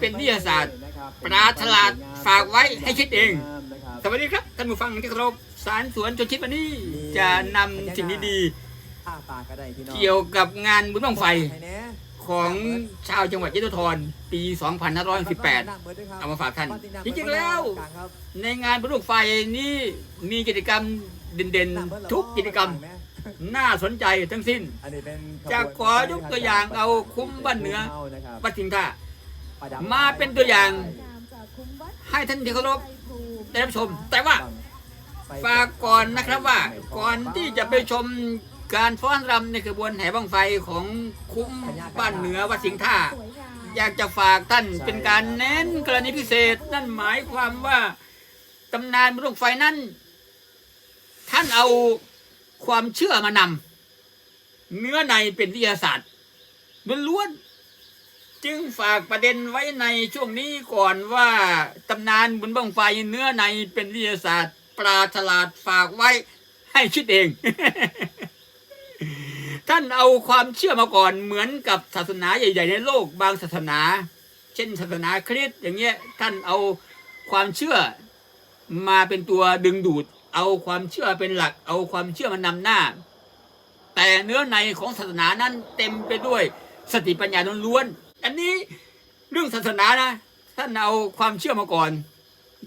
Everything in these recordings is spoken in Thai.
เป็นวิทยาศาสตร์ปราฉลาดฝากไว้ให้คิดเอง สวัสดีครับท่านผู้ฟังที่เคารพสารสวนจนคิดวันนี้ จะนำสิ่งดีอ้าปากก็ได้พี่น้ๆองเกี่ยวกับงานบุญบั้งไฟให้แน่ของชาวจังหวัดยะโสธรปี 2518 เอามาฝากท่าน จริงๆแล้ว ในงานบุญบั้งไฟนี้มีกิจกรรมเด่นๆ ทุกกิจกรรมน่าสนใจทั้งสิ้นอันนี้เป็นจะขอยกตัวอย่างเอาคุ้มบ้านเหนือนะครับวัดสิงห์ท่าประดับ มาเป็นตัวอย่าง ให้ท่านที่เคารพได้รับชม แต่ว่าฝากก่อนนะครับว่าก่อนที่จะไปชมการฟ้อนรำในขบวนแห่บังไฟของคุ้มบ้านเหนือวัดสิงห์ท่า อยากจะฝากท่านเป็นการเน้นกรณีพิเศษ นั่นหมายความว่าตำนานบุญบั้งไฟนั้น ท่านเอาความเชื่อมานำเนื้อในเป็นวิทยาศาสตร์ล้วนๆ จึงฝากประเด็นไว้ในช่วงนี้ก่อนว่าตำนานบุญบังไฟเนื้อในเป็นวิทยาศาสตร์ ปลาฉลาดฝากไว้ให้คิดเอง ท่านเอาความเชื่อมาก่อนเหมือนกับศาสนาใหญ่ ๆ ในโลกบางศาสนา เช่นศาสนาคริสต์อย่างเงี้ย ท่านเอาความเชื่อมาเป็นตัวดึงดูด เอาความเชื่อเป็นหลัก เอาความเชื่อมานำหน้า แต่เนื้อในของศาสนานั้นเต็มไปด้วยสติปัญญาล้วนๆ อันนี้เรื่องศาสนานะ ท่านเอาความเชื่อมาก่อน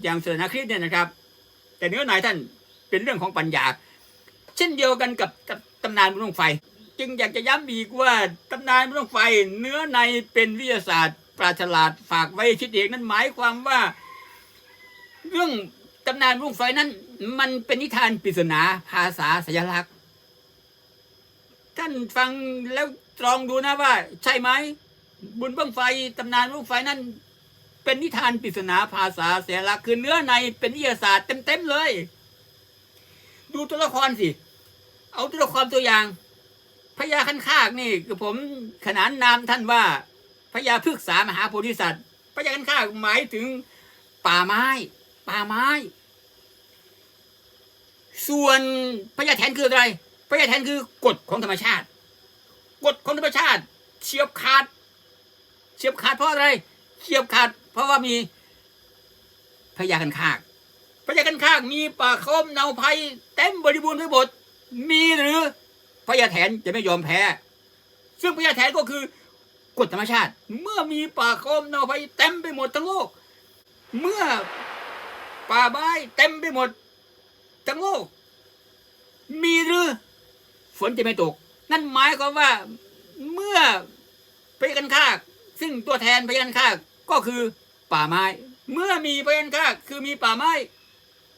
อย่างศาสนาคริสต์เนี่ยนะครับ แต่เนื้อในท่านเป็นเรื่องของปัญญา เช่นเดียวกันกับตำนานบุญงไฟ จึงอยากจะย้ำอีกว่าตำนานบุญงไฟ เนื้อในเป็นวิทยาศาสตร์ ปราฉลาดฝากไว้คิดเองนั่นหมายความว่า เรื่องตำนานบุญงไฟนั้น มันเป็นนิทานปริศนาภาษาสัญลักษณ์ ท่านฟังแล้วตรองดูนะว่า ใช่ไหม บุญบั้งไฟตำนานบุญบั้งไฟนั้น เป็นนิทานปริศนาภาษาสัญลักคือเนื้อในเป็นวิทยาศาสตร์เต็มๆเลย ดูตัวละครสิ เอาตัวละครตัวอย่างพญาคันคากนี่คือผมขนานนามท่านว่าพญาพฤกษามหาโพธิสัตว์พญาคันคากหมายถึงป่าไม้ ป่าไม้ ส่วนพญาแทนคืออะไรพญาแทนคือกฎของธรรมชาติ กฎของธรรมชาติเฉียบขาด ฉียบขาดเพราะอะไรเฉียบขาด เพราะว่ามีพญาคันคากพญาคันคากมีป่าคมเนาภัยเต็มบริบูรณ์ไปหมดมีหรือพญาแถนจะไม่ยอมแพ้ ซึ่งพญาแถนก็คือกฎธรรมชาติ เมื่อมีป่าคมเนาภัยเต็มไปหมดทั้งโลก เมื่อป่าไม้เต็มไปหมดทั้งโลก มีหรือฝนจะไม่ตก นั่นหมายความว่าเมื่อพญาคันคาก ซึ่งตัวแทนพญาคันคากก็คือป่าไม้ เมื่อมีพญาคันคากคือมีป่าไม้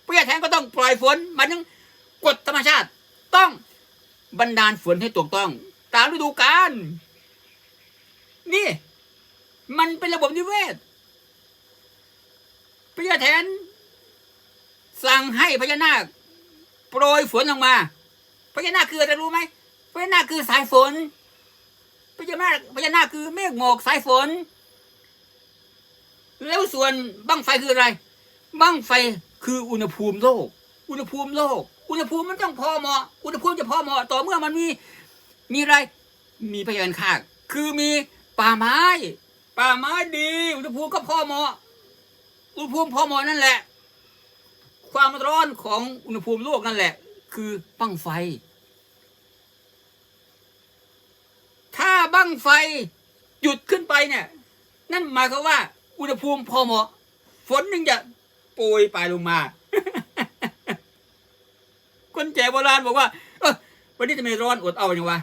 พญาแทนะก็ต้องปล่อยฝนหมายถึงกฎธรรมชาติต้องบันดาลฝนให้ถูกต้อง ตามฤดูกาลนี่ มันเป็นระบบนิเวศพญาแทน สั่งให้พญานาคโปรยฝนลงมาพญานาคคืออะไรรู้ไหมพญานาคคือสายฝน พญานาคพญานาคคือเมฆหมอกสายฝน แล้วส่วนบั้งไฟคืออะไร บั้งไฟคืออุณหภูมิโลก อุณหภูมิโลก อุณหภูมิมันต้องพอเหมาะ อุณหภูมิจะพอเหมาะต่อเมื่อมันมีมีอะไร มีพยานข้าคือมีป่าไม้ ป่าไม้ดี อุณหภูมิก็พอเหมาะ อุณหภูมิพอเหมาะนั่นแหละ ความร้อนของอุณหภูมิโลกนั่นแหละ คือบั้งไฟ ถ้าบั้ งไฟหยุดขึ้นไปเนี่ย นั่นหมายความว่า อุณหภูมิพอเหมาะ ฝนนึงจะโปรยปลายลงมา คนแก่โบราณบอกว่าเออวันนี้ทำไมร้อนอดเอาอย่างวะ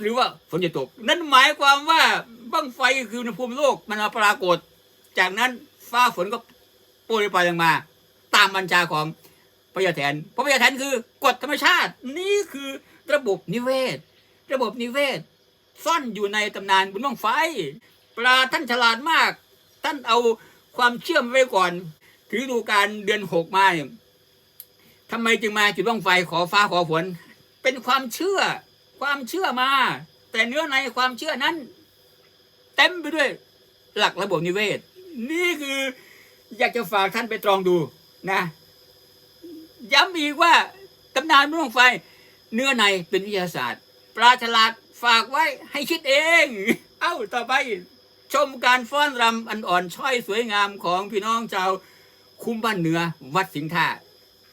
หรือว่าฝนจะตก นั่นหมายความว่าบั้งไฟคืออุณหภูมิโลกมันมาปรากฏ จากนั้นฟ้าฝนก็โปรยปลายลงมา ตามบัญชาของพญาแทนเพราะพญาแทนคือกฎธรรมชาติ นี่คือระบบนิเวศ ระบบนิเวศ ซ่อนอยู่ในตำนานบุญบั้งไฟ ปลาท่านฉลาดมาก ท่านเอาความเชื่อมไว้ก่อน ถือดูการเดือนหกมาทำไมจึงมาจุดบ้างไฟขอฟ้าขอฝนเป็นความเชื่อ ความเชื่อมา แต่เนื้อในความเชื่อนั้น เต็มไปด้วยหลักระบบนิเวศ นี่คืออยากจะฝากท่านไปตรองดูนะ ย้ำอีกว่าตำนานเมืองไฟ เนื้อในเป็นวิทยาศาสตร์ปลาฉลาด ฝากไว้ให้คิดเอง เอ้าต่อไป ชมการฟ้อนรำอันอ่อนช้อยสวยงามของพี่น้องชาวคุ้มบ้านเหนือวัดสิงห์ท่า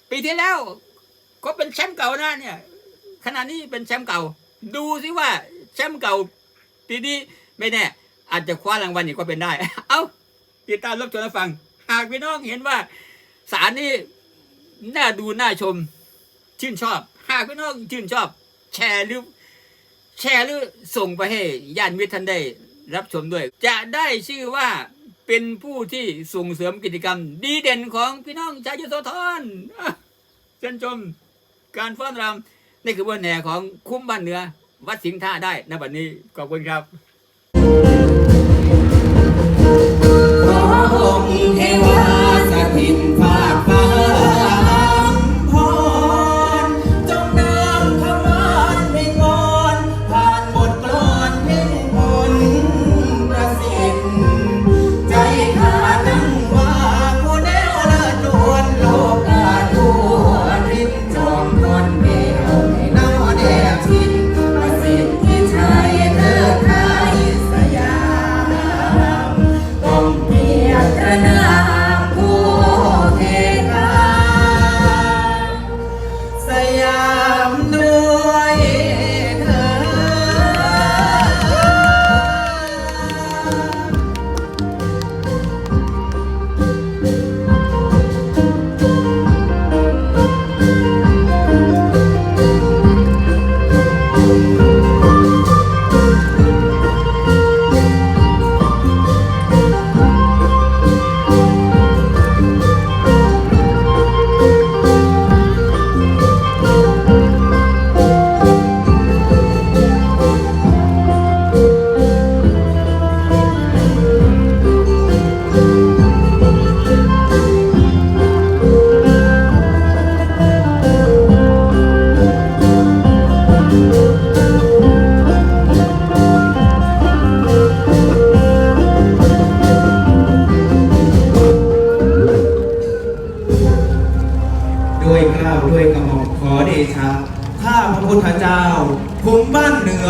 ปีที่แล้ว ก็เป็นแชมป์เก่านะเนี่ยขณะนี้เป็นแชมป์เก่า ดูสิว่าแชมป์เก่าปีนี้ไม่แน่ อาจจะคว้ารางวัลอีกก็เป็นได้ เอ้าติดตามรับชมรับฟัง หากพี่น้องเห็นว่าสารนี้น่าดูน่าชม ชื่นชอบ หากพี่น้องชื่นชอบ แชร์หรือ แชร์หรือส่งไปให้ญาติมิตรท่านได้รับชมด้วย จะได้ชื่อว่าเป็นผู้ที่ส่งเสริมกิจกรรม ดีเด่นของพี่น้องชาวยโสธรอะเชิญชมการฟ้อนรำนี่คือวันแหน่ของคุ้มบ้านเหนือ วัดสิงห์ท่าได้ในบัดนี้ขอบคุณครับ ขอองค์เทว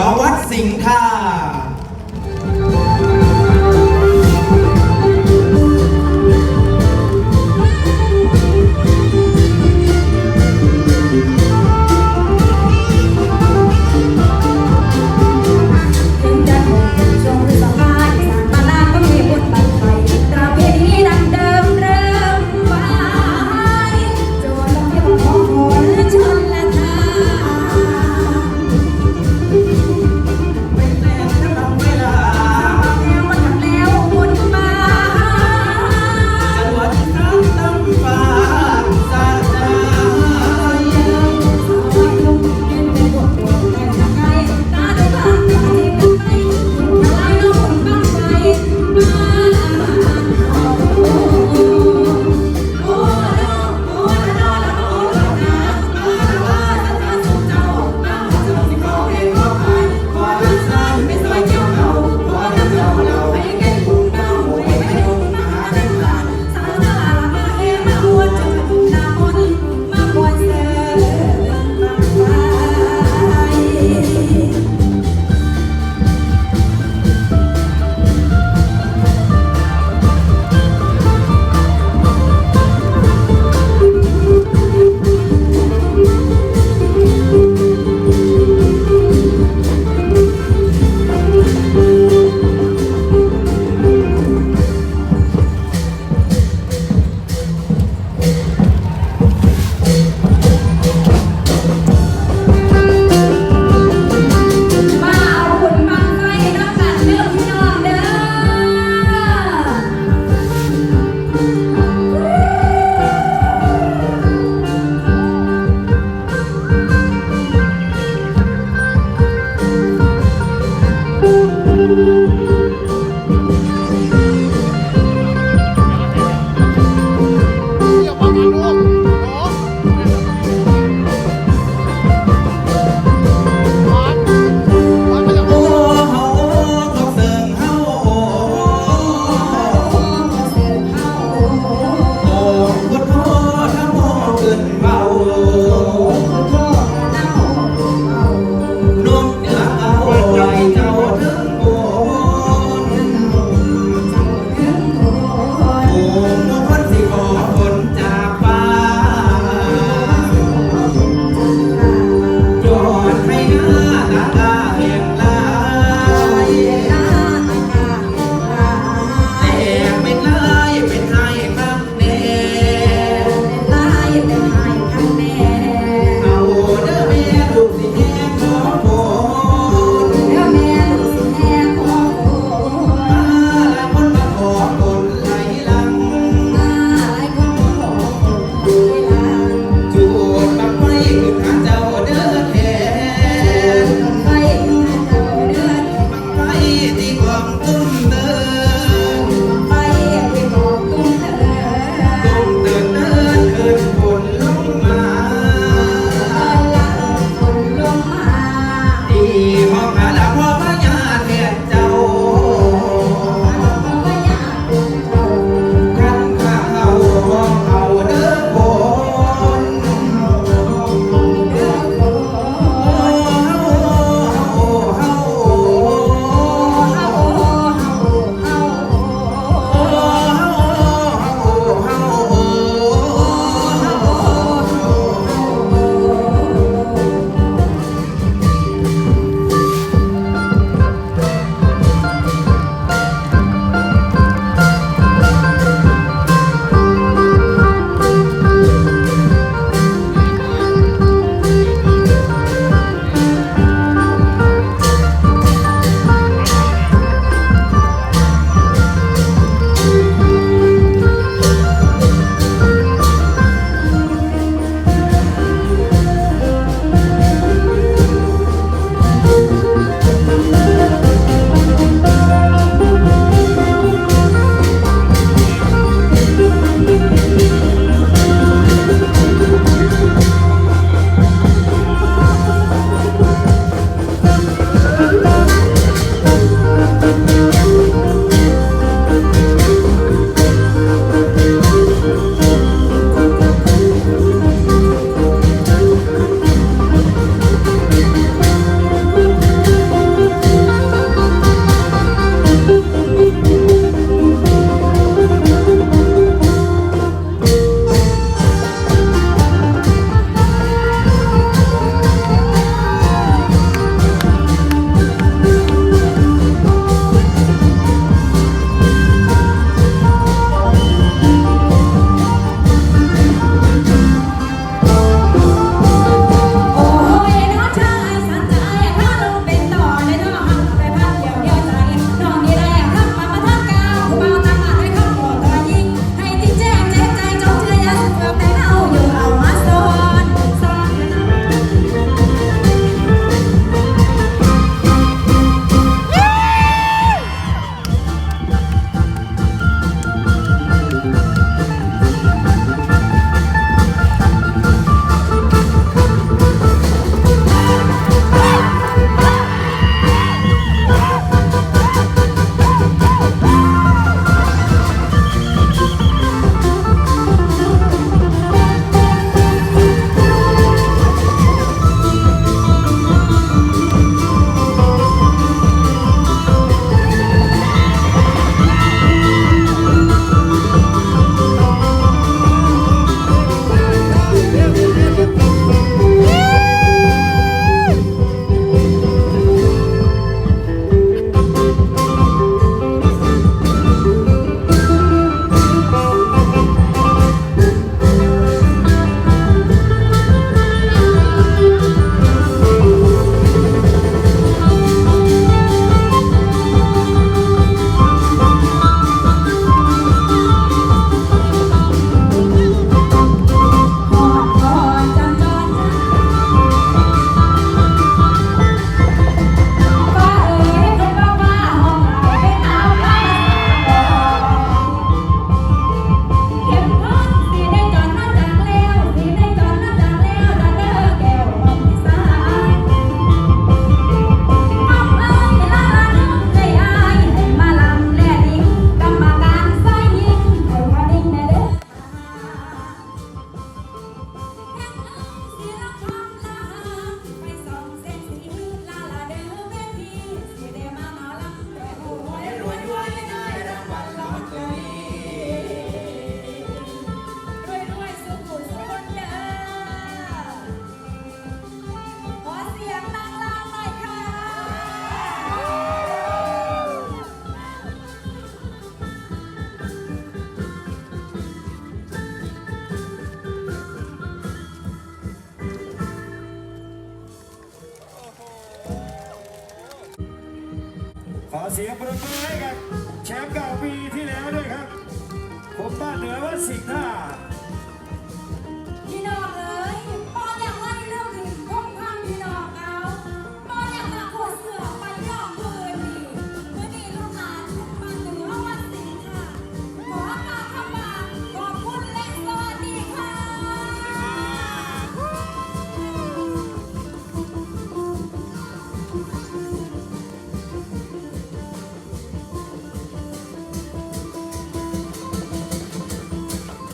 อวัดสิงห์ท่าำ